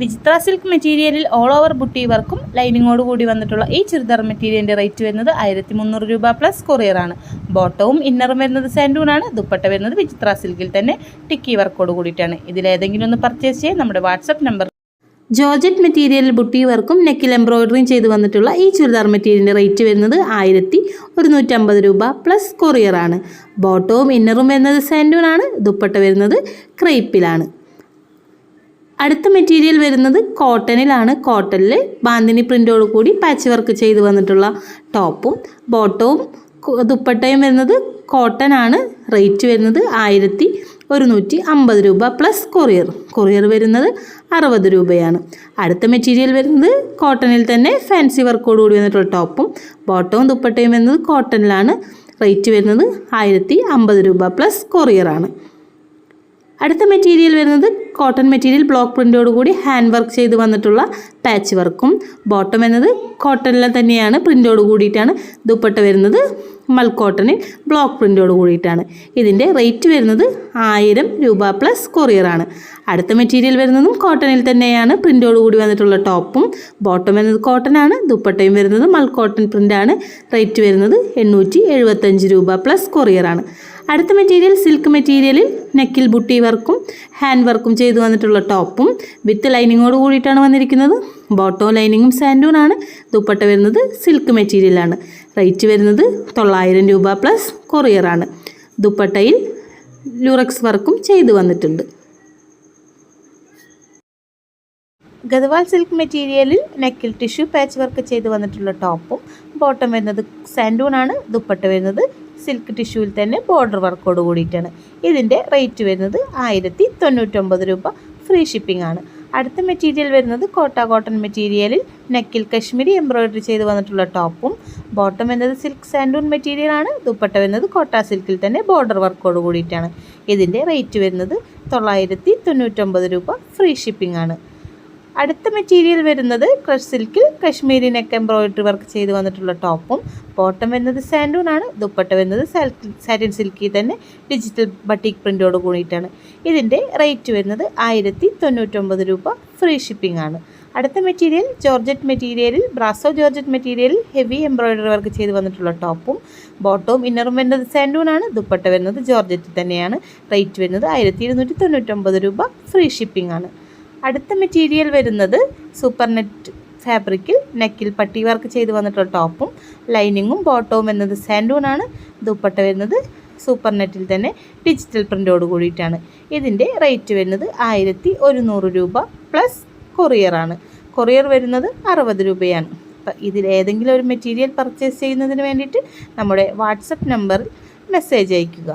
വിചിത്ര സിൽക്ക് മെറ്റീരിയലിൽ all over buti വർക്കും ലൈനിങ്ങോട് കൂടി വന്നിട്ടുള്ള ഈ ചുരിദാർ മെറ്റീരിയലിന്റെ റേറ്റ് വരുന്നത് ആയിരത്തി മുന്നൂറ് രൂപ പ്ലസ് കൊറിയറാണ് ബോട്ടവും ഇന്നറും വരുന്നത് സാൻഡൂണാണ് ദുപ്പട്ട വരുന്നത് വിചിത്ര സിൽക്കിൽ തന്നെ ടിക്കി വർക്കോട് കൂടിയിട്ടാണ്. ഇതിലേതെങ്കിലും ഒന്ന് പർച്ചേസ് ചെയ്യാൻ നമ്മുടെ വാട്സപ്പ് നമ്പർ ജോർജറ്റ് മെറ്റീരിയലിൽ ബുട്ടി വർക്കും നെക്കിൽ എംബ്രോയിഡറിയും ചെയ്ത് വന്നിട്ടുള്ള ഈ ചുരിദാർ മെറ്റീരിയലിന്റെ റേറ്റ് വരുന്നത് ആയിരത്തി ഒരുന്നൂറ്റമ്പത് രൂപ പ്ലസ് കൊറിയറാണ് ബോട്ടവും ഇന്നറും വരുന്നത് സാൻഡൂണാണ് ദുപ്പട്ട വരുന്നത് ക്രേപ്പിലാണ് അടുത്ത മെറ്റീരിയൽ വരുന്നത് കോട്ടണിലാണ് കോട്ടണിൽ ബാന്തിനി പ്രിന്റോട് കൂടി പാച്ച് വർക്ക് ചെയ്ത് വന്നിട്ടുള്ള ടോപ്പും ബോട്ടവും ദുപ്പട്ടയും വരുന്നത് കോട്ടൺ ആണ്. റേറ്റ് വരുന്നത് ആയിരത്തി ഒരുന്നൂറ്റി അമ്പത് രൂപ പ്ലസ് കൊറിയർ കൊറിയർ വരുന്നത് അറുപത് രൂപയാണ്. അടുത്ത മെറ്റീരിയൽ വരുന്നത് കോട്ടണിൽ തന്നെ ഫാൻസി വർക്കോട് കൂടി വന്നിട്ടുള്ള ടോപ്പും ബോട്ടവും ദുപ്പട്ടയും വരുന്നത് കോട്ടണിലാണ് റേറ്റ് വരുന്നത് ആയിരത്തി അമ്പത് രൂപ പ്ലസ് കൊറിയറാണ് അടുത്ത മെറ്റീരിയൽ വരുന്നത് കോട്ടൺ മെറ്റീരിയൽ ബ്ലോക്ക് പ്രിന്റോട് കൂടി ഹാൻഡ് വർക്ക് ചെയ്ത് വന്നിട്ടുള്ള പാച്ച് വർക്കും. ബോട്ടം എന്നത് കോട്ടണിൽ തന്നെയാണ് പ്രിന്റോട് കൂടിയിട്ടാണ്. ദുപ്പട്ട വരുന്നത് മൽ കോട്ടണിൽ ബ്ലോക്ക് പ്രിന്റോട് കൂടിയിട്ടാണ്. ഇതിന്റെ റേറ്റ് വരുന്നത് ആയിരം രൂപ പ്ലസ് കൊറിയറാണ് അടുത്ത മെറ്റീരിയൽ വരുന്നതും കോട്ടണിൽ തന്നെയാണ്. പ്രിന്റോട് കൂടി വന്നിട്ടുള്ള ടോപ്പും ബോട്ടം വരുന്നത് കോട്ടൺ ആണ്. ദുപ്പട്ടയും വരുന്നത് മൾക്കോട്ടൺ കോട്ടൺ പ്രിന്റാണ് റേറ്റ് വരുന്നത് എണ്ണൂറ്റി എഴുപത്തഞ്ച് രൂപ പ്ലസ് കൊറിയറാണ് അടുത്ത മെറ്റീരിയൽ സിൽക്ക് മെറ്റീരിയലിൽ നെക്കിൽ ബുട്ടി വർക്കും ഹാൻഡ് വർക്കും ചെയ്തു വന്നിട്ടുള്ള ടോപ്പും വിത്ത് ലൈനിങ്ങോട് കൂടിയിട്ടാണ് വന്നിരിക്കുന്നത്. ബോട്ടോ ലൈനിങ്ങും സാൻഡൂണാണ് ദുപ്പട്ട വരുന്നത് സിൽക്ക് മെറ്റീരിയലാണ് റേറ്റ് വരുന്നത് തൊള്ളായിരം രൂപ പ്ലസ് കൊറിയറാണ്. ദുപ്പട്ടയിൽ ലുറക്സ് വർക്കും ചെയ്തു വന്നിട്ടുണ്ട്. ഗദ്വാൾ സിൽക്ക് മെറ്റീരിയലിൽ നെക്കിൽ ടിഷ്യൂ പാച്ച് വർക്ക് ചെയ്ത് വന്നിട്ടുള്ള ടോപ്പും ബോട്ടം വരുന്നത് സാൻഡൂൺ ആണ് ദുപ്പട്ട വരുന്നത് സിൽക്ക് ടിഷ്യൂവിൽ തന്നെ ബോർഡർ വർക്കോട് കൂടിയിട്ടാണ്. ഇതിന്റെ റേറ്റ് വരുന്നത് ആയിരത്തി തൊണ്ണൂറ്റൊമ്പത് രൂപ ഫ്രീ ഷിപ്പിംഗ് ആണ്. അടുത്ത മെറ്റീരിയൽ വരുന്നത് കോട്ട കോട്ടൺ മെറ്റീരിയലിൽ നെക്കിൽ കശ്മീരി എംബ്രോയിഡറി ചെയ്ത് വന്നിട്ടുള്ള ടോപ്പും ബോട്ടം എന്നത് സിൽക്ക് സാൻഡൂൺ മെറ്റീരിയലാണ് ദുപ്പട്ട വരുന്നത് കോട്ട സിൽക്കിൽ തന്നെ ബോർഡർ വർക്കോട് കൂടിയിട്ടാണ്. ഇതിന്റെ റേറ്റ് വരുന്നത് തൊള്ളായിരത്തി തൊണ്ണൂറ്റൊമ്പത് രൂപ ഫ്രീ ഷിപ്പിംഗ് ആണ്. അടുത്ത മെറ്റീരിയൽ വരുന്നത് ക്രഷ് സിൽക്കിൽ കശ്മീരി നെക്ക് എംബ്രോയിഡറി വർക്ക് ചെയ്ത് വന്നിട്ടുള്ള ടോപ്പും ബോട്ടം വരുന്നത് സാൻഡൂൺ ആണ് ദുപ്പട്ട വരുന്നത് സാറ്റിൻ സിൽക്കിൽ തന്നെ ഡിജിറ്റൽ ബട്ടിക് പ്രിന്റോട് കൂടിയിട്ടാണ്. ഇതിന്റെ റേറ്റ് വരുന്നത് ആയിരത്തി തൊണ്ണൂറ്റൊമ്പത് രൂപ ഫ്രീ ഷിപ്പിംഗ് ആണ്. അടുത്ത മെറ്റീരിയൽ ജോർജറ്റ് മെറ്റീരിയലിൽ ബ്രാസോ ജോർജറ്റ് മെറ്റീരിയലിൽ ഹെവി എംബ്രോയിഡറി വർക്ക് ചെയ്ത് വന്നിട്ടുള്ള ടോപ്പും ബോട്ടവും ഇന്നറും വരുന്നത് സാൻഡൂൺ ആണ് ദുപ്പട്ട വരുന്നത് ജോർജറ്റ് തന്നെയാണ്. റേറ്റ് വരുന്നത് ആയിരത്തി രൂപ ഫ്രീ ഷിപ്പിംഗ് ആണ്. അടുത്ത മെറ്റീരിയൽ വരുന്നത് സൂപ്പർ നെറ്റ് ഫാബ്രിക്കിൽ നെക്കിൽ പട്ടി വർക്ക് ചെയ്ത് വന്നിട്ടുള്ള ടോപ്പും ലൈനിങ്ങും ബോട്ടവും വരുന്നത് സാൻഡൂണാണ് ദുപ്പട്ട വരുന്നത് സൂപ്പർ നെറ്റിൽ തന്നെ ഡിജിറ്റൽ പ്രിന്റോട് കൂടിയിട്ടാണ്. ഇതിന്റെ റേറ്റ് വരുന്നത് ആയിരത്തി ഒരുന്നൂറ് രൂപ പ്ലസ് കൊറിയറാണ് കൊറിയർ വരുന്നത് അറുപത് രൂപയാണ്. അപ്പം ഇതിൽ ഏതെങ്കിലും ഒരു മെറ്റീരിയൽ പർച്ചേസ് ചെയ്യുന്നതിന് വേണ്ടിയിട്ട് നമ്മുടെ വാട്സപ്പ് നമ്പറിൽ മെസ്സേജ് അയയ്ക്കുക.